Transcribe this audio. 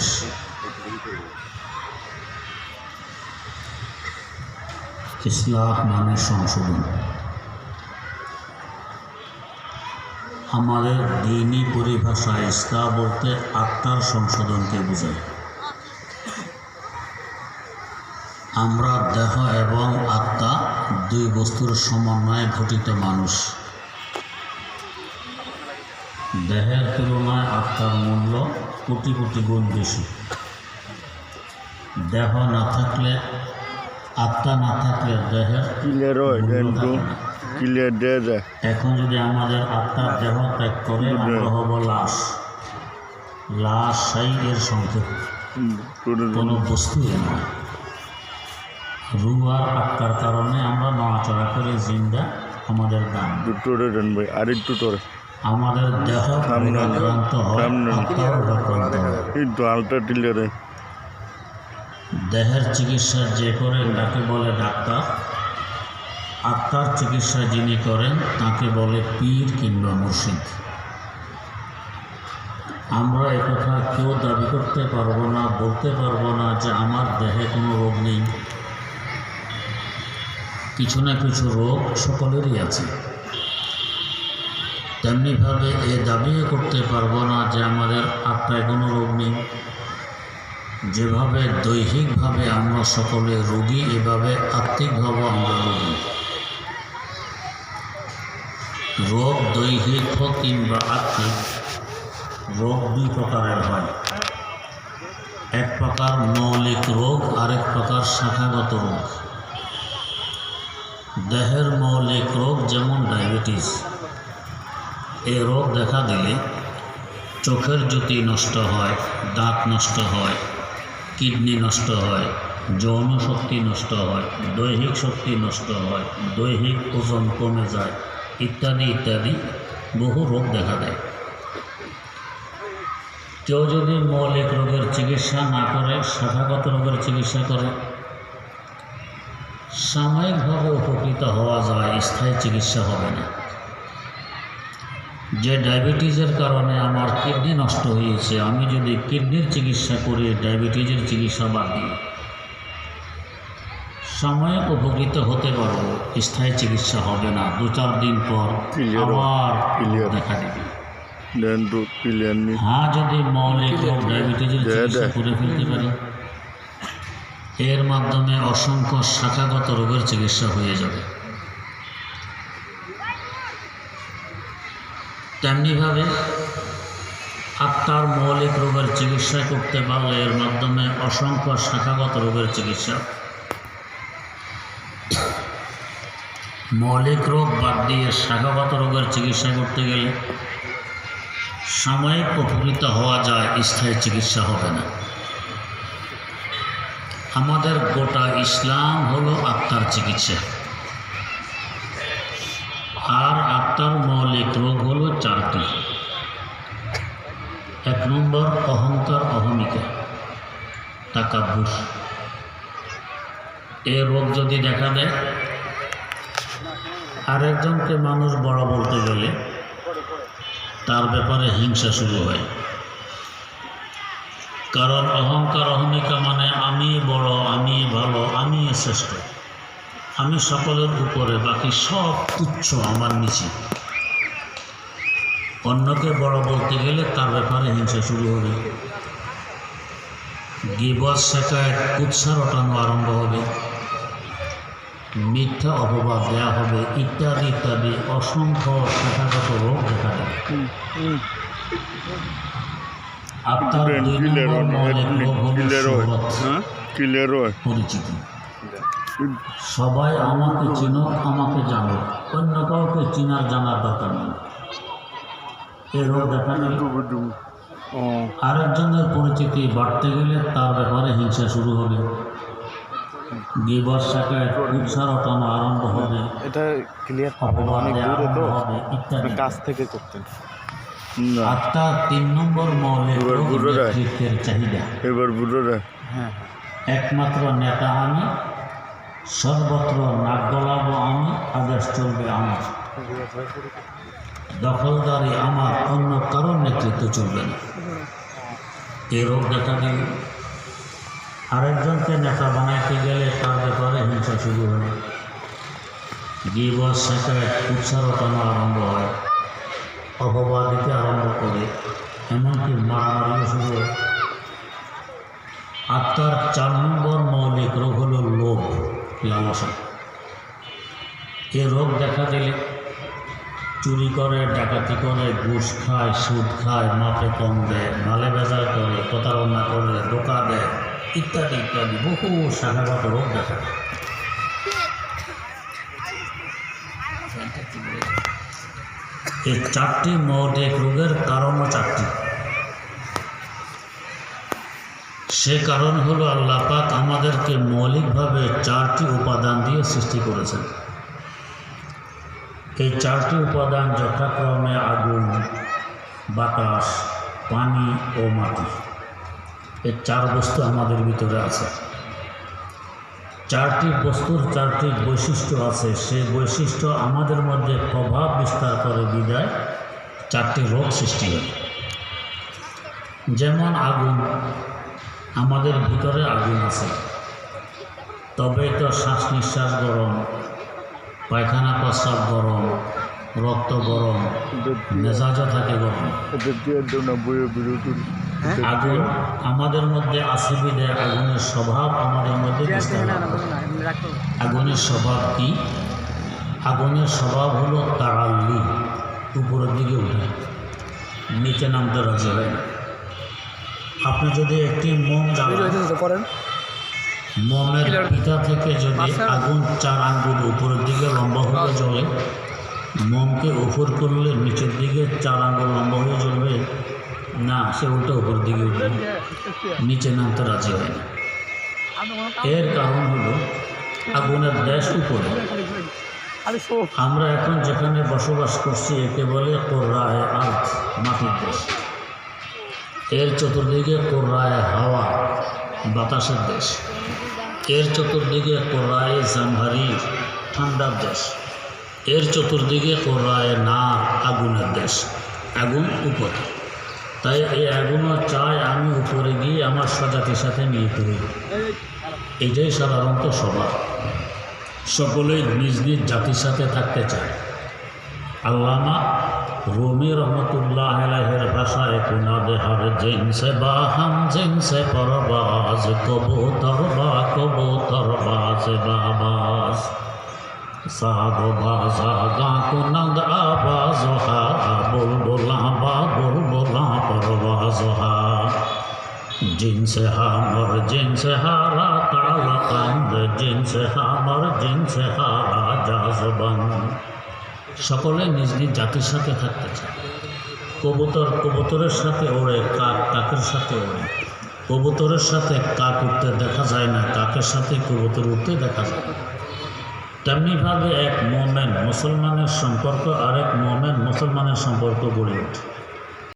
পরিবেশ ইসলাহ মানে সংশোধন। আমাদের দিনই পরিভাষায় ইসলাম বলতে আত্মার সংশোধনকে বোঝায়। আমরা দেহ এবং আত্মা দুই বস্তুর সমন্বয়ে ঘটিত মানুষ। দেহের তুলনায় আত্মার মূল্য কোটি কোটি গুণ বেশি। দেহ না থাকলে আত্মা না থাকলে দেহের এখন যদি আমাদের আত্মার দেহ ত্যাগ করে আমরা হব লাশ। লাশ সাই এর সংক্ষেপ। কোনো বস্তু নয়। রু আর আত্মার কারণে আমরা নড়াচড়া করে জিন্দা আমাদের টোরে দেন ভাই আর একটু টোরে আমাদের দেহ হয় দেহের চিকিৎসা যে করেন তাকে বলে ডাক্তার। আত্মার চিকিৎসা যিনি করেন তাকে বলে পীর কিংবা মুর্শিদ। আমরা একথা কেউ দাবি করতে পারব না বলতে পারব না যে আমার দেহে কোনো রোগ নেই। কিছু না কিছু রোগ সকলেরই আছে। তেমনিভাবে এ দাবিও করতে পারব না যে আমাদের আত্মায় কোনো রোগ নেই। যেভাবে দৈহিকভাবে আমরা সকলে রোগী, এভাবে আত্মিকভাবে আমরা রোগী। রোগ দৈহিক হোক কিংবা আত্মিক, রোগ দুই প্রকারের হয়। এক প্রকার মৌলিক রোগ, আরেক প্রকার শাখাগত রোগ। দেহের মৌলিক রোগ যেমন ডায়াবেটিস এ রোগ দেখা দিলে চোখের জ্যোতি নষ্ট হয়, দাঁত নষ্ট হয়, কিডনি নষ্ট হয়, যৌন শক্তি নষ্ট হয়, দৈহিক শক্তি নষ্ট হয়, দৈহিক ওজন কমে যায়, ইত্যাদি ইত্যাদি বহু রোগ দেখা দেয়। কেউ যদি মৌলিক রোগের চিকিৎসা না করে শাখাগত রোগের চিকিৎসা করে, সাময়িকভাবে উপকৃত হওয়া যায়, স্থায়ী চিকিৎসা হবে না। যে ডায়াবেটিসের কারণে আমার কিডনি নষ্ট হয়েছে আমি যদি কিডনির চিকিৎসা করে ডায়াবেটিসের চিকিৎসা বাদ দিই সাময়িক উপকৃত হতে পারব স্থায়ী চিকিৎসা হবে না। দু চার দিন পর. আবার দেখা দেবে। হ্যাঁ যদি মৌলিক রোগ ডায়াবেটিসের চিকিৎসা করে ফেলতে পারি এর মাধ্যমে অসংখ্য শাখাগত রোগের চিকিৎসা হয়ে যাবে। তেমনিভাবে আত্মার মৌলিক রোগের চিকিৎসা করতে পারলে এর মাধ্যমে অসংখ্য শাখাগত রোগের চিকিৎসা। মৌলিক রোগ বাদ দিয়ে শাখাগত রোগের চিকিৎসা করতে গেলে সাময়িক উপকৃত হওয়া যায়, স্থায়ী চিকিৎসা হবে না। আমাদের গোটা ইসলাম হলো আত্মার চিকিৎসা। আর আত্মার মৌলিক রোগ হলো চারটি। এক নম্বর, অহংকার অহমিকা টাকাভুষ এ রোগ যদি দেখা দেয়, আরেকজনকে মানুষ বড় বলতে গেলে তার ব্যাপারে হিংসা শুরু হয়। কারণ অহংকার অহমিকা মানে আমি বড়, আমি ভালো, আমি শ্রেষ্ঠ। আমি সকলের উপরে, বাকি সব তুচ্ছ, আমার নিচে। অন্যকে বড় বলতে গেলে তার ব্যাপারে হিংসা শুরু হবে। গিবস শেখায় উৎসাহ রটানো আরম্ভ হবে। মিথ্যা অপবাদ দেওয়া হবে ইত্যাদি ইত্যাদি। অসংখ্য শাখাগত রোগ দেখা হ্যাঁ? ক্লিয়ার হয় পরিচিতি। সবাই আমাকে চিনো আমাকে জানো অন্য কাউকে চিনার জানার দরকার নেই। এ রোগ গেল আরেকজনের পরিচিতি বাড়তে গেলে তার ব্যাপারে হিংসা শুরু হবে। গিবস শাখায় উৎসাহ রটানো আরম্ভ হবে। এটা ক্লিয়ার হবে ইত্যাদি। কাছ থেকে করতেন। না। আত্মা তিন নম্বর বুঝো নেতৃত্বের চাহিদা। এবার বুঝোরা হ্যাঁ একমাত্র নেতা আমি সর্বত্র নাক গলাবো আমি আদেশ চলবে আমার। দখলদারি আমার অন্য কারোর নেতৃত্ব চলবে না। এই রোগ দেখা দিল আরেকজনকে নেতা বানাইতে গেলে তার ব্যাপারে হিংসা শুরু হয়। গিবস শেখায় উৎসারটানো আরম্ভ হয়, অপবাদ দিতে আরম্ভ করে, এমনকি মারামারিও শুরু হয়। আত্মার চার নম্বর মৌলিক রোগ হল লোভ, লালসা। এ রোগ দেখা দিলে চুরি করে, ডাকাতি করে, ঘুষ খায়, সুদ খায়, মাপে কম দেয়, মালে বেজার করে প্রতারণা করে ধোকা দেয়, ইত্যাদি ইত্যাদি। বহু শাখাগত রোগ দেখা এই চারটি মৌলিক রোগের কারণও চারটি। সে কারণ হলো আল্লাহ পাক আমাদেরকে মৌলিকভাবে চারটি উপাদান দিয়ে সৃষ্টি করেছেন। এই চারটি উপাদান যথাক্রমে আগুন, বাতাস, পানি ও মাটি। এই চার বস্তু আমাদের ভিতরে আছে। চারটি বস্তুর চারটি বৈশিষ্ট্য আছে। সেই বৈশিষ্ট্য আমাদের মধ্যে প্রভাব বিস্তার করে বিদায় চারটি রোগ সৃষ্টি হয়। যেমন আগুন, আমাদের ভিতরে আগুন আছে। তবে তো শ্বাস নিঃশ্বাস গরম পায়খানা প্রস্রাব গরম রক্ত গরম মেজাজও থাকে গরম। বইয়ের আগুন আমাদের মধ্যে আছে বিদায় আগুনের স্বভাব আমাদের মধ্যে আগুনের স্বভাব কি? আগুনের স্বভাব হলো তাড়াল্লি উপরের দিকে উঠে নিচে নামতে রাজি হয় আপনি যদি একটি মোম জ্বালান করেন মোমের পিতা থেকে যদি আগুন চার আঙ্গুল উপরের দিকে লম্বা হয়ে জ্বলে মোমকে উপর করলে নিচের দিকে চার আঙ্গুল লম্বা হয়ে জ্বলবে না সে উল্টো উপরের দিকে উঠবে। নিচে নামতে রাজি হয় না। এর কারণ হলো আগুনের দেশ উপরে। আমরা এখন যেখানে বসবাস করছি একে বলে কোররায় আর্থ মাটির দেশ। এর চতুর্দিকে কোররায় হাওয়া বাতাসের দেশ। এর চতুর্দিকে কোররায় জামহারি ঠান্ডার দেশ। এর চতুর্দিকে কোররায় না আগুনের দেশ, আগুন উপরে তাই এই আগুনও চায় আমি উপরে গিয়ে আমার স্বজাতির সাথে নিয়ে হই। এটাই সাধারণত স্বভাব সকলেই নিজ নিজ জাতির সাথে থাকতে চায়। আল্লামা রুমি রহমতুল্লাহ আলাহের ভাষায় কুনা দেহার জিনসে বা হাম জিনসে পরবাজ, কবুতর বা কবুতর বাজ, বাবাজ। সাদ বাজা গা কুনন্দ আবাজ, হা বল বলা বা বল বলা পরবাজ, হা। জিনসে হা মর জিনসে হা রা তালা কান্দ, জিনসে হা মর জিনসে হা হারা, জাজবান। সকলে নিজ নিজ জাতির সাথে থাকতে চায়। কবুতর কবুতরের সাথে ওড়ে, কাক কাকের সাথে ওড়ে। কবুতরের সাথে কাক উঠতে দেখা যায় না, কাকের সাথে কবুতর উঠতে দেখা যায় না। তেমনিভাবে এক মোমেন মুসলমানের সম্পর্ক, আরেক মোমেন মুসলমানের সম্পর্ক গড়ে ওঠে।